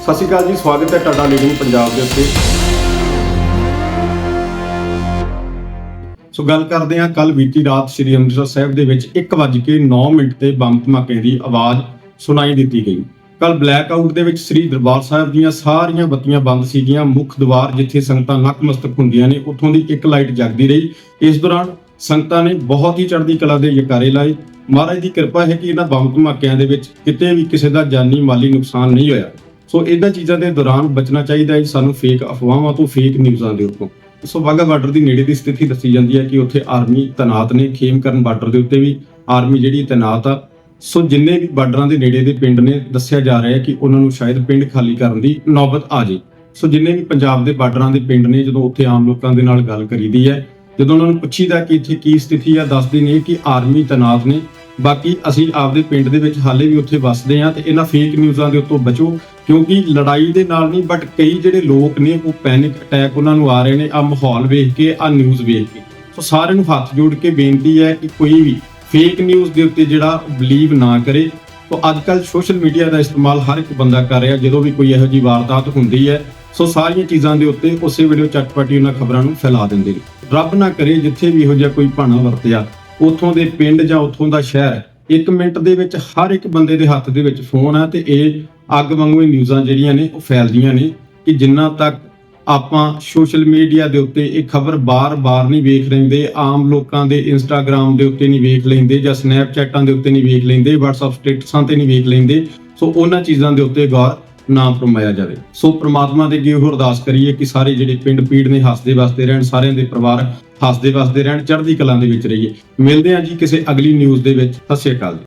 ਸਤਿ ਸ਼੍ਰੀ ਅਕਾਲ ਜੀ, ਸਵਾਗਤ ਹੈ ਤੁਹਾਡਾ ਲੀਡਿੰਗ ਪੰਜਾਬ ਦੇ ਉੱਤੇ। ਸੋ ਗੱਲ ਕਰਦੇ ਹਾਂ ਕੱਲ ਬੀਤੀ ਰਾਤ ਸ੍ਰੀ ਅੰਮ੍ਰਿਤਸਰ ਸਾਹਿਬ ਦੇ ਵਿੱਚ 1:09 ਮਿੰਟ ਤੇ ਬੰਬ ਧਮਾਕੇ ਦੀ ਆਵਾਜ਼ ਸੁਣਾਈ ਦਿੱਤੀ ਗਈ। ਕੱਲ ਬਲੈਕ ਆਊਟ ਦੇ ਵਿੱਚ ਸ੍ਰੀ ਦਰਬਾਰ ਸਾਹਿਬ ਦੀਆਂ ਸਾਰੀਆਂ ਬੱਤੀਆਂ ਬੰਦ ਸੀਗੀਆਂ। ਮੁੱਖ ਦੁਆਰ ਜਿੱਥੇ ਸੰਗਤਾਂ ਨਤਮਸਤਕ ਹੁੰਦੀਆਂ ਨੇ, ਉੱਥੋਂ ਦੀ ਇੱਕ ਲਾਈਟ ਜਗਦੀ ਰਹੀ। ਇਸ ਦੌਰਾਨ ਸੰਗਤਾਂ ਨੇ ਬਹੁਤ ਹੀ ਚੜ੍ਹਦੀ ਕਲਾ ਦੇ ਯਕਾਰੇ ਲਾਏ। ਮਹਾਰਾਜ ਦੀ ਕਿਰਪਾ ਹੈ ਕਿ ਇਹਨਾਂ ਬੰਬ ਧਮਾਕਿਆਂ ਦੇ ਵਿੱਚ ਕਿਤੇ ਵੀ ਕਿਸੇ ਦਾ ਜਾਨੀ ਮਾਲੀ ਨੁਕਸਾਨ ਨਹੀਂ ਹੋਇਆ। ਸੋ ਇਹਨਾਂ ਚੀਜ਼ਾਂ ਦੇ ਦੌਰਾਨ ਬਚਣਾ ਚਾਹੀਦਾ ਹੈ ਸਾਨੂੰ ਫੇਕ ਅਫਵਾਹਾਂ ਤੋਂ ਫੇਕ ਨਿਊਜ਼ਾਂ ਦੇ ਉੱਤੋਂ ਸੋ ਵਾਹਗਾ ਬਾਰਡਰ ਦੀ ਨੇੜੇ ਦੀ ਸਥਿਤੀ ਦੱਸੀ ਜਾਂਦੀ ਹੈ ਕਿ ਉੱਥੇ ਆਰਮੀ ਤੈਨਾਤ ਨੇ, ਖੇਮ ਕਰਨ ਬਾਰਡਰ ਦੇ ਉੱਤੇ ਵੀ ਆਰਮੀ ਜਿਹੜੀ ਤੈਨਾਤ ਆ। ਸੋ ਜਿੰਨੇ ਵੀ ਬਾਰਡਰਾਂ ਦੇ ਨੇੜੇ ਦੇ ਪਿੰਡ ਨੇ, ਦੱਸਿਆ ਜਾ ਰਿਹਾ ਹੈ ਕਿ ਉਹਨਾਂ ਨੂੰ ਸ਼ਾਇਦ ਪਿੰਡ ਖਾਲੀ ਕਰਨ ਦੀ ਨੌਬਤ ਆ ਜੇ। ਸੋ ਜਿੰਨੇ ਵੀ ਪੰਜਾਬ ਦੇ ਬਾਰਡਰਾਂ ਦੇ ਪਿੰਡ ਨੇ, ਜਦੋਂ ਉੱਥੇ ਆਮ ਲੋਕਾਂ ਦੇ ਨਾਲ ਗੱਲ ਕਰੀਦੀ ਹੈ, ਜਦੋਂ ਉਹਨਾਂ ਨੂੰ ਪੁੱਛੀਦਾ ਕਿ ਇੱਥੇ ਕੀ ਸਥਿਤੀ ਆ, ਦੱਸਦੇ ਨੇ ਕਿ ਆਰਮੀ ਤੈਨਾਤ ਨੇ ਬਾਕੀ ਅਸੀਂ ਆਪਦੇ ਪਿੰਡ ਦੇ ਵਿੱਚ ਹਾਲੇ ਵੀ ਉੱਥੇ ਵੱਸਦੇ ਆ ਤੇ ਇਹਨਾਂ ਫੇਕ ਨਿਊਜ਼ਾਂ ਦੇ ਉੱਤੋਂ ਬਚੋ, ਕਿਉਂਕਿ ਲੜਾਈ ਦੇ ਨਾਲ ਨਹੀਂ ਬਟ ਕਈ ਜਿਹੜੇ ਲੋਕ ਨੇ ਉਹ ਪੈਨਿਕ ਅਟੈਕ ਉਹਨਾਂ ਨੂੰ ਆ ਰਹੇ ਨੇ ਆ ਮਾਹੌਲ ਵੇਖ ਕੇ ਆ ਨਿਊਜ਼ ਵੇਖ ਕੇ। ਸੋ ਸਾਰਿਆਂ ਨੂੰ ਹੱਥ ਜੋੜ ਕੇ ਬੇਨਤੀ ਹੈ ਕਿ ਕੋਈ ਵੀ ਫੇਕ ਨਿਊਜ਼ ਦੇ ਉੱਤੇ ਜਿਹੜਾ ਬਲੀਵ ਨਾ ਕਰੇ। ਤੋ ਅੱਜ ਕੱਲ ਸੋਸ਼ਲ ਮੀਡੀਆ ਦਾ ਇਸਤੇਮਾਲ ਹਰ ਇੱਕ ਬੰਦਾ ਕਰ ਰਿਹਾ, ਜਦੋਂ ਵੀ ਕੋਈ ਇਹੋ ਜਿਹੀ ਵਾਰਦਾਤ ਹੁੰਦੀ ਹੈ, ਸੋ ਸਾਰੀਆਂ ਚੀਜ਼ਾਂ ਦੇ ਉੱਤੇ ਉਸੇ ਵੇਲੇ ਉਹ ਚਟਪਟੀ ਉਹਨਾਂ ਖਬਰਾਂ ਨੂੰ ਫੈਲਾ ਦਿੰਦੇ ਨੇ। ਰੱਬ ਨਾ ਕਰੇ ਜਿੱਥੇ ਵੀ ਇਹੋ ਜਿਹਾ ਕੋਈ ਭਾਣਾ ਵਰਤਿਆ। ਉੱਥੋਂ ਦੇ ਪਿੰਡ ਜਾਂ ਉੱਥੋਂ ਦਾ ਸ਼ਹਿਰ, ਇੱਕ ਮਿੰਟ ਦੇ ਵਿੱਚ ਹਰ ਇੱਕ ਬੰਦੇ ਦੇ ਹੱਥ ਦੇ ਵਿੱਚ ਫੋਨ ਆ ਤੇ ਇਹ ਅੱਗ ਵਾਂਗੂ ਹੀ ਨਿਊਜ਼ਾਂ ਜਿਹੜੀਆਂ ਨੇ, ਉਹ ਫੈਲਦੀਆਂ ਨੇ ਕਿ ਜਿੰਨਾ ਤੱਕ ਆਪਾਂ ਸੋਸ਼ਲ ਮੀਡੀਆ ਦੇ ਉੱਤੇ ਇਹ ਖਬਰ ਬਾਰ-ਬਾਰ ਨਹੀਂ ਵੇਖ ਲੈਂਦੇ, ਆਮ ਲੋਕਾਂ ਦੇ ਇੰਸਟਾਗ੍ਰam ਦੇ ਉੱਤੇ ਨਹੀਂ ਵੇਖ ਲੈਂਦੇ ਜਾਂ ਸਨੈਪਚੈਟਾਂ ਦੇ ਉੱਤੇ ਨਹੀਂ ਵੇਖ ਲੈਂਦੇ, WhatsApp ਸਟੇਟਸਾਂ ਤੇ ਨਹੀਂ ਵੇਖ ਲੈਂਦੇ, ਸੋ ਉਹਨਾਂ ਚੀਜ਼ਾਂ ਦੇ ਉੱਤੇ ਗੌਰ ਨਾ ਫਰਮਾਇਆ ਜਾਵੇ। ਸੋ ਪ੍ਰਮਾਤਮਾ ਦੇ ਅੱਗੇ ਉਹ ਅਰਦਾਸ ਕਰੀਏ ਕਿ ਸਾਰੇ ਜਿਹੜੇ ਪਿੰਡ ਪੀੜ ਨੇ ਹੱਸਦੇ ਵਸਦੇ ਰਹਿਣ, ਸਾਰਿਆਂ ਦੇ ਪਰਿਵਾਰ ਹੱਸਦੇ ਵਸਦੇ ਰਹਿਣ, ਚੜ੍ਹਦੀ ਕਲਾਂ ਦੇ ਵਿੱਚ ਰਹੀਏ। ਮਿਲਦੇ ਹਾਂ ਜੀ ਕਿਸੇ ਅਗਲੀ ਨਿਊਜ਼ ਦੇ ਵਿੱਚ। ਸਤਿ ਸ਼੍ਰੀ ਅਕਾਲ ਜੀ।